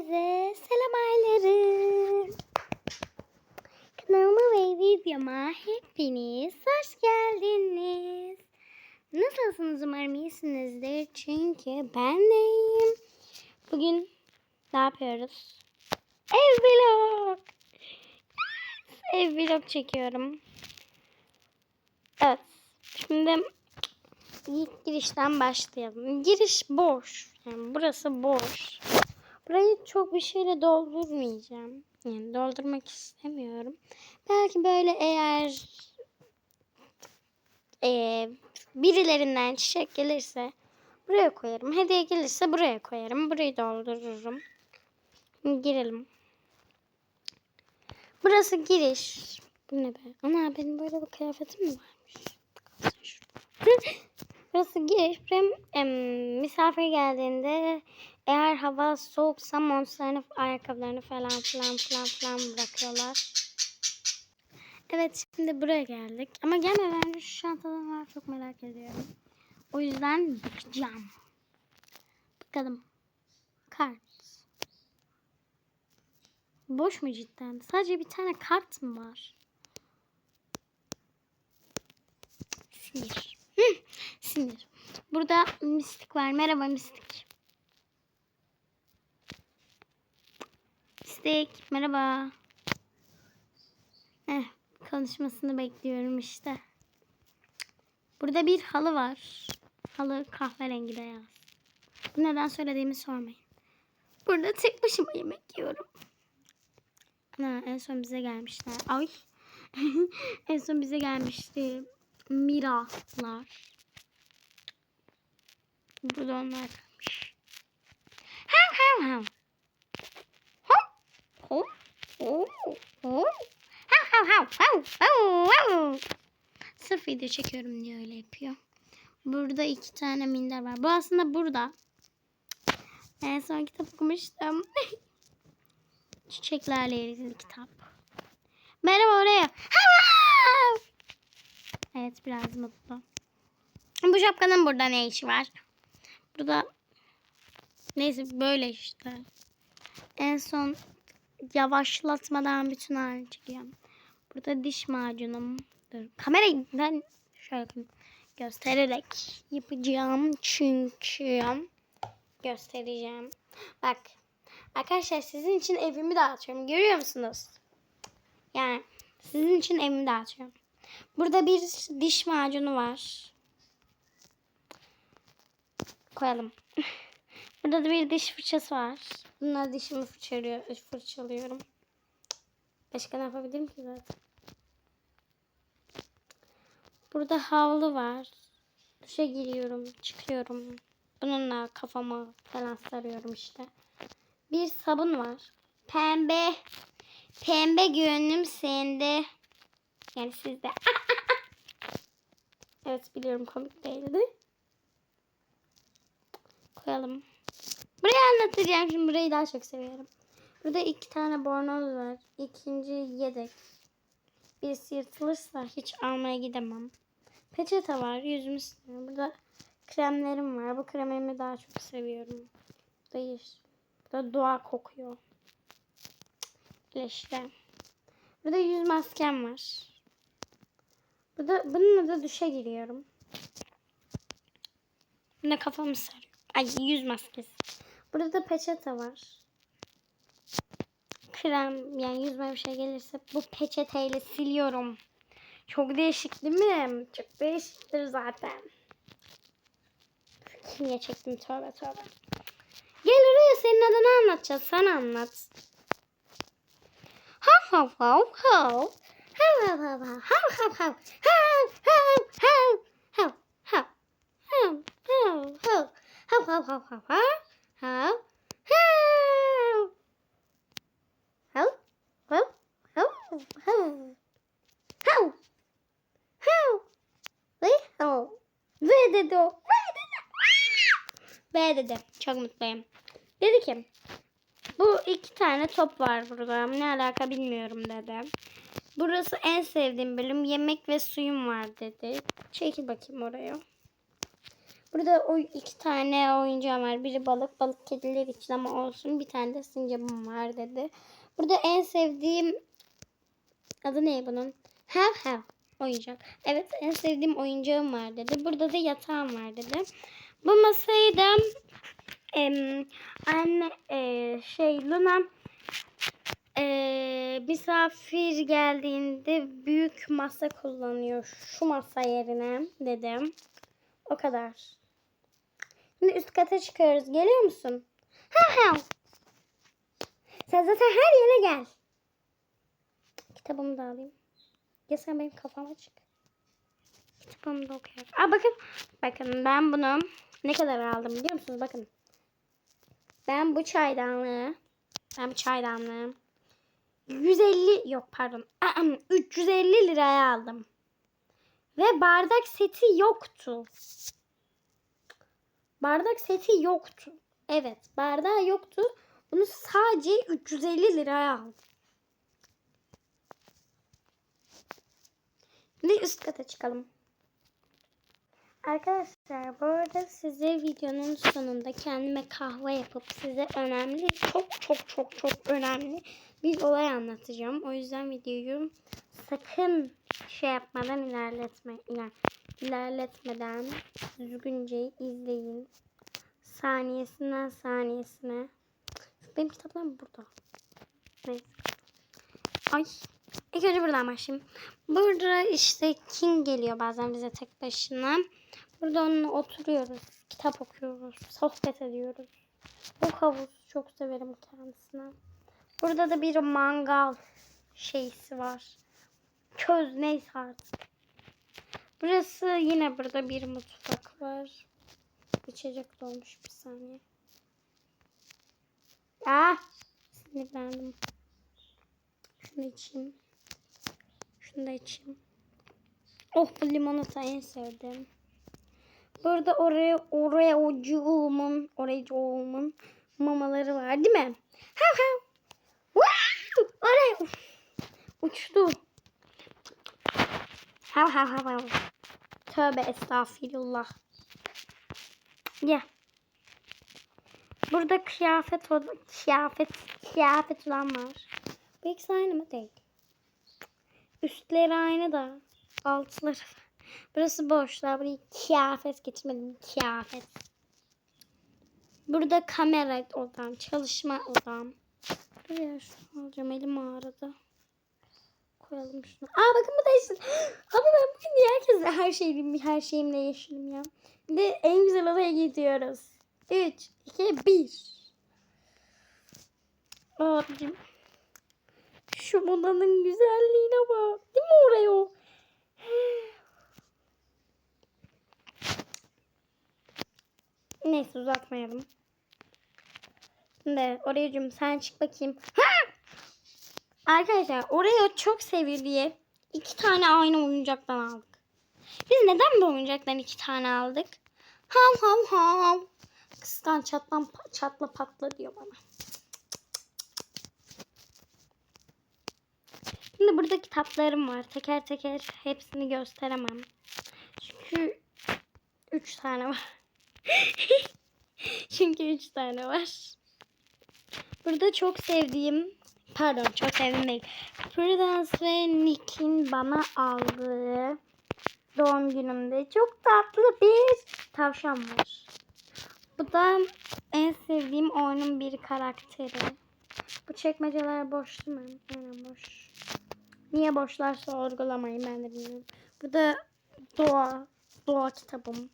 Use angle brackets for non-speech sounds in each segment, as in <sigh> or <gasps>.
Herkese selam ailerim. Kanalıma ve videoma hepiniz hoş geldiniz. Nasılsınız umarım iyisinizdir. Çünkü ben de iyiyim. Bugün ne yapıyoruz? Ev vlog. Ev vlog çekiyorum. Evet. Şimdi ilk girişten başlayalım. Giriş boş. Yani burası boş. Burayı çok bir şeyle doldurmayacağım. Yani doldurmak istemiyorum. Belki böyle eğer eee, birilerinden çiçek gelirse buraya koyarım. Hediye gelirse buraya koyarım. Burayı doldururum. Girelim. Burası giriş. Bu ne be? Ana benim böyle bir kıyafetim mi varmış? <laughs> Burası giriş. Buraya misafir geldiğinde eğer hava soğuksa montlarını, ayakkabılarını falan filan filan filan bırakıyorlar. Evet şimdi buraya geldik. Ama gelmeden önce şu çantalar var çok merak ediyorum. O yüzden bakacağım. Bakalım. Kart. Boş mu cidden? Sadece bir tane kart mı var? Sinir. Sinir. Burada mistik var. Merhaba mistik. Mistik. Merhaba. Eh, konuşmasını bekliyorum işte. Burada bir halı var. Halı kahverengi beyaz. Bu neden söylediğimi sormayın. Burada tek başıma yemek yiyorum. Ana, en son bize gelmişler. Ay. <laughs> en son bize gelmişti. Miralar. Burada onlar kalmış. Hav hav hav. Sırf video çekiyorum diye öyle yapıyor. Burada iki tane minder var. Bu aslında burada. En son kitap okumuştum. <laughs> Çiçeklerle ilgili kitap. Merhaba oraya. Evet biraz mutlu. Bu şapkanın burada ne işi var? Burada neyse böyle işte. En son yavaşlatmadan bütün halini çekiyorum. Burada diş macunum. Dur. Kamerayı ben şöyle göstererek yapacağım çünkü göstereceğim. Bak arkadaşlar sizin için evimi dağıtıyorum. Görüyor musunuz? Yani sizin için evimi dağıtıyorum. Burada bir diş macunu var. Koyalım. <laughs> Burada da bir diş fırçası var. Bununla dişimi fırçalıyor, fırçalıyorum. Başka ne yapabilirim ki zaten? Burada havlu var. Duşa giriyorum, çıkıyorum. Bununla kafama falan sarıyorum işte. Bir sabun var. Pembe. Pembe gönlüm sende. Yani sizde. <laughs> evet biliyorum komik değildi. Koyalım. Burayı anlatacağım. Şimdi burayı daha çok seviyorum. Burada iki tane bornoz var. İkinci yedek. Birisi yırtılırsa hiç almaya gidemem. Peçete var. Yüzümü siliyorum. Burada kremlerim var. Bu kremimi daha çok seviyorum. Bu da yeşil. Bu da doğa kokuyor. İşte. Burada yüz maskem var. Burada bununla da duşa giriyorum. Buna kafamı sarıyorum. Ay yüz maskesi. Burada da peçete var. Krem yani yüzme bir şey gelirse bu peçeteyle siliyorum. Çok değişik değil mi? Çok değişiktir zaten. Niye çektim tövbe tövbe. Gel oraya senin adını anlatacağız. Sen anlat. Hav hav hav hav. Hav hav hav hav hav hav hav. Hav hav hav hav. Hav hav hav. Hav hav hav hav hav. Hav hav. Hav hav hav hav. Hav. Hav. Ve hav. Ve dedi o. Ve dedi. Ve dedi. Çok mutluyum. Dedi ki bu iki tane top var burada. Ne alaka bilmiyorum dedi. Burası en sevdiğim bölüm. Yemek ve suyum var dedi. Çekil bakayım oraya. Burada o iki tane oyuncağım var. Biri balık, balık kediler için ama olsun. Bir tane de sincapım var dedi. Burada en sevdiğim adı ne bunun? Hav hav oyuncak. Evet en sevdiğim oyuncağım var dedi. Burada da yatağım var dedi. Bu masayı da em, anne e, şey Luna e, misafir geldiğinde büyük masa kullanıyor. Şu masa yerine dedim. O kadar. Şimdi üst kata çıkıyoruz. Geliyor musun? Ha ha. Sen zaten her yere gel. Kitabımı da alayım. Ya sen benim kafama çık. Kitabımı da okuyalım. Aa bakın. Bakın ben bunu ne kadar aldım biliyor musunuz? Bakın. Ben bu çaydanlığı ben bu çaydanlığı 150 yok pardon 350 liraya aldım. Ve bardak seti yoktu. Bardak seti yoktu. Evet bardağı yoktu. Bunu sadece 350 liraya aldım. Şimdi üst kata çıkalım. Arkadaşlar bu arada size videonun sonunda kendime kahve yapıp size önemli çok çok çok çok önemli bir olay anlatacağım. O yüzden videoyu sakın şey yapmadan ilerletme iler, ilerletmeden düzgünce izleyin. Saniyesinden saniyesine. Benim kitaplarım burada. Neyse. Ay. İlk önce buradan başlayayım. Burada işte King geliyor bazen bize tek başına. Burada onunla oturuyoruz. Kitap okuyoruz. Sohbet ediyoruz. Bu havuz. Çok severim kendisini. Burada da bir mangal şeysi var. Köz neyse artık. Burası yine burada bir mutfak var. İçecek dolmuş bir saniye. Ah! Sinirlendim. Şunu içeyim. Şunu da içeyim. Oh bu limonata en sevdiğim. Burada oraya oraya ocuğumun orecuğumun mamaları var değil mi? Hav hav. Wow! Oraya uçtu. Hav hav hav hav. Tövbe estağfirullah. Ya. Burada kıyafet kıyafet kıyafet olan var. Bu ikisi aynı mı değil? Üstleri aynı da altları. Burası boşlar. Buraya kıyafet getirmedim. Kıyafet. Burada kamera odam. Çalışma odam. Buraya şunu alacağım. Elim ağrıdı. Koyalım şunu. Aa bakın bu da yeşil. <gasps> Ama ben bugün niye herkes her şeyim her şeyimle yeşilim ya. De en güzel odaya gidiyoruz. 3, 2, 1. Abicim. Şu odanın güzelliğine bak. Değil mi oraya o? <sighs> Neyse uzatmayalım. Şimdi Oreo'cum sen çık bakayım. Ha! Arkadaşlar Oreo çok seviyor diye iki tane aynı oyuncaktan aldık. Biz neden bu oyuncaktan iki tane aldık? Hav hav hav. Kıskan çatlan çatla patla diyor bana. Şimdi burada kitaplarım var. Teker teker hepsini gösteremem. Çünkü üç tane var. <laughs> Çünkü üç tane var. Burada çok sevdiğim, pardon çok sevdiğim değil. Prudence ve Nick'in bana aldığı doğum günümde çok tatlı bir tavşan var. Bu da en sevdiğim oyunun bir karakteri. Bu çekmeceler boş değil mi? Aynen boş. Niye boşlar sorgulamayın ben de bilmiyorum. Bu da doğa, doğa kitabım.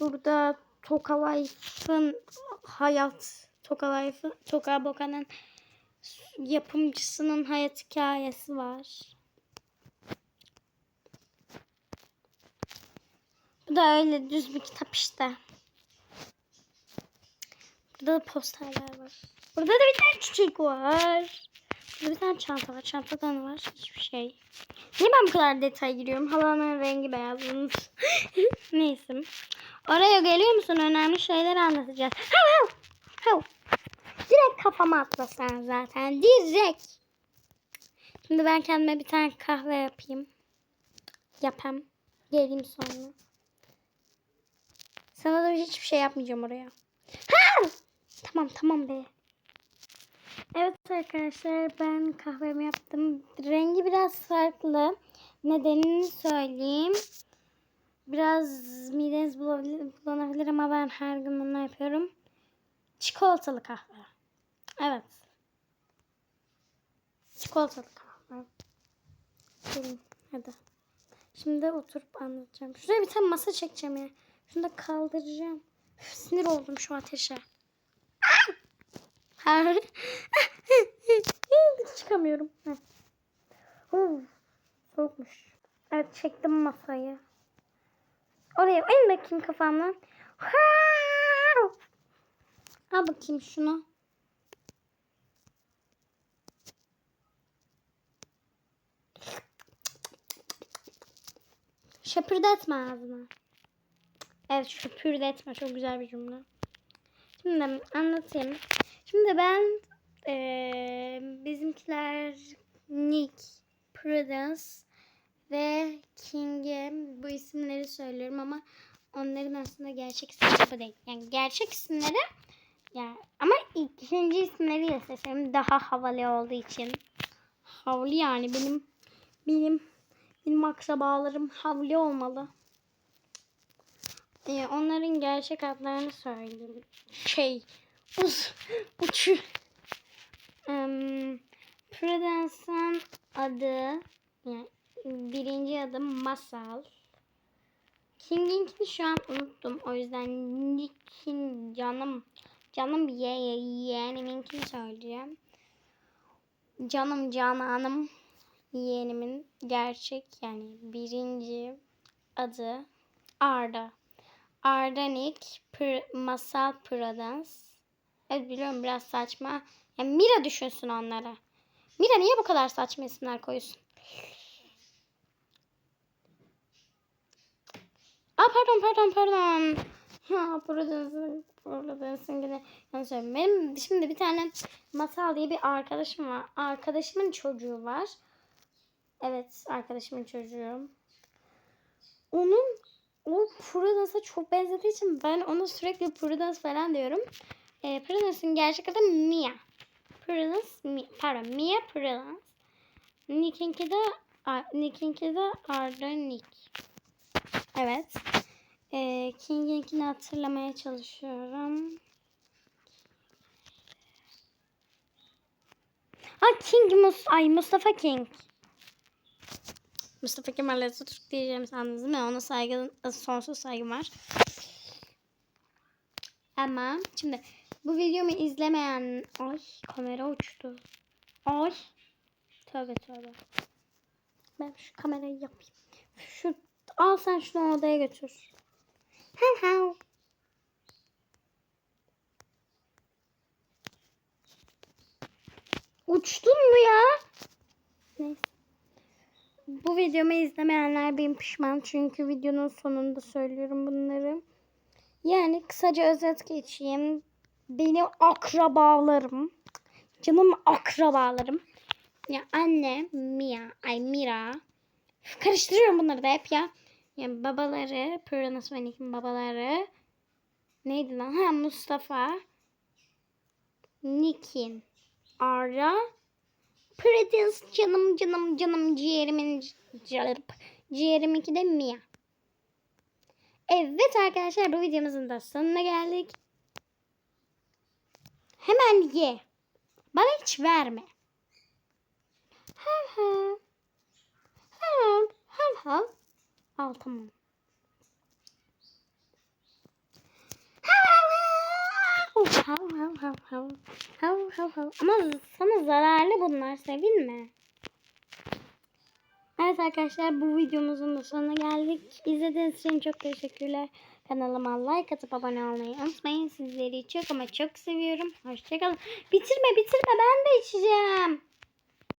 Burada Toka Life'ın hayat, Toka Life'ın, Toka Boka'nın yapımcısının hayat hikayesi var. Bu da öyle düz bir kitap işte. Burada da posterler var. Burada da bir tane çiçek var. Burada bir tane çanta var. Çantada ne var? Hiçbir şey. Niye ben bu kadar detay giriyorum? Halanın rengi beyaz. <laughs> Neyse. Oraya geliyor musun? Önemli şeyler anlatacağız. Hav hav. Hav. Direkt kafama atla sen zaten. Direkt. Şimdi ben kendime bir tane kahve yapayım. Yapam. Geleyim sonra. Sana da hiçbir şey yapmayacağım oraya. Ha! Tamam tamam be. Evet arkadaşlar ben kahvemi yaptım. Rengi biraz farklı. Nedenini söyleyeyim. Biraz mideniz bulanabilir ama ben her gün bunu yapıyorum. Çikolatalı kahve. Evet. Çikolatalı kahve. Hadi. Şimdi oturup anlatacağım. Şuraya bir tane masa çekeceğim ya. Şunu da kaldıracağım. Üf, sinir oldum şu ateşe. Ha. <laughs> Çıkamıyorum. Heh. Uf, soğukmuş. Evet çektim masayı. Oraya in bakayım kafamdan. Al bakayım şunu. Şapırdatma ağzını. Evet şapırdatma çok güzel bir cümle. Şimdi anlatayım. Şimdi ben eee, bizimkiler Nick, Prudence ve King'e bu isimleri söylüyorum ama onların aslında gerçek isimleri değil. Yani gerçek isimleri yani ama ikinci isimleriyle seçelim daha havalı olduğu için. Havlı yani benim benim benim akrabalarım havlı olmalı. Ee, onların gerçek adlarını söyleyeyim. Şey, uz, uçu. Um, Prudence'ın adı, yani birinci adı Masal. King'inkini şu an unuttum. O yüzden Nick'in canım, canım ye ye yeğeniminkini söyleyeceğim. Canım cananım yeğenimin gerçek yani birinci adı Arda. Ardanik, Pr- Masal Prudence. Evet biliyorum biraz saçma. Yani Mira düşünsün onlara. Mira niye bu kadar saçma isimler koyuyorsun? Aa pardon pardon pardon. Ha Prudence'ın Prudence'ın yine yanlış söyledim. Benim şimdi bir tane Masal diye bir arkadaşım var. Arkadaşımın çocuğu var. Evet arkadaşımın çocuğu. Onun o Prudence'a çok benzediği için ben ona sürekli Prudence falan diyorum. E, Prudence'ın gerçek adı Mia. Prudence, Mia, pardon Mia Prudence. Nick'inki de Nick'inki de Arda Nick. Evet. E, King'inkini hatırlamaya çalışıyorum. Ha King Mus ay Mustafa King. Mustafa Kemal Atatürk diyeceğim sandınız değil mi? Ona saygı, sonsuz saygım var. Ama şimdi bu videomu izlemeyen... Ay kamera uçtu. Ay. Tövbe tövbe. Ben şu kamerayı yapayım. Şu, al sen şunu odaya götür. Hav hav. Uçtun mu ya? Bu videomu izlemeyenler benim pişman. Çünkü videonun sonunda söylüyorum bunları. Yani kısaca özet geçeyim. Benim akrabalarım. Canım akrabalarım. Ya anne Mia, ay Mira. Karıştırıyorum bunları da hep ya. Yani babaları, Puranas ve Nick'in babaları. Neydi lan? Ha Mustafa. Nick'in Ara. Prudence canım canım canım ciğerimin ciğerim. Ciğeriminki de Mia. Evet arkadaşlar bu videomuzun da sonuna geldik. Hemen ye. Bana hiç verme. Hav hav. Hav hav hav. Tamam. Hav hav hav hav hav. Hav hav hav. Ama sana zararlı bunlar sevinme. Evet arkadaşlar bu videomuzun da sonuna geldik. İzlediğiniz için çok teşekkürler. Kanalıma like atıp abone olmayı unutmayın. Sizleri çok ama çok seviyorum. Hoşçakalın. Bitirme bitirme ben de içeceğim.